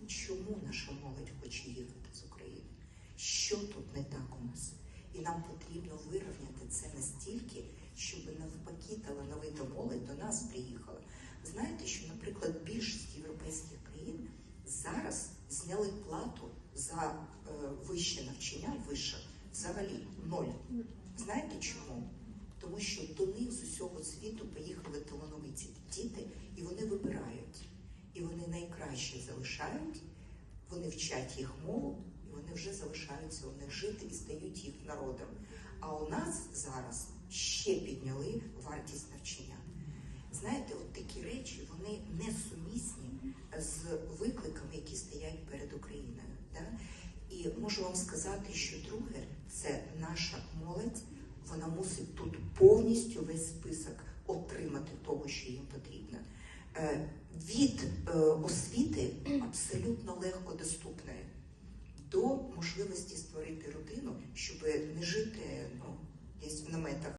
чому наша молодь хоче їхати з України? Що тут не так у нас? І нам потрібно вирівняти це настільки, щоб навпаки талановита молодь до нас приїхала. Знаєте, що, наприклад, більшість європейських країн зараз зняли плату за е, вище навчання, вище взагалі ноль. Знаєте чому? Тому що до них з усього світу поїхали талановиті діти, і вони вибирають. І вони залишають, вони вчать їх мову, і вони вже залишаються у них жити і стають їх народом. А у нас зараз ще підняли вартість навчання. Знаєте, от такі речі вони несумісні з викликами, які стоять перед Україною. Да? І можу вам сказати, що друге, це наша молодь, вона мусить тут повністю весь список отримати того, що їм потрібно. Е, Від е, освіти доступної до можливості створити родину, щоб не жити ну, десь в наметах.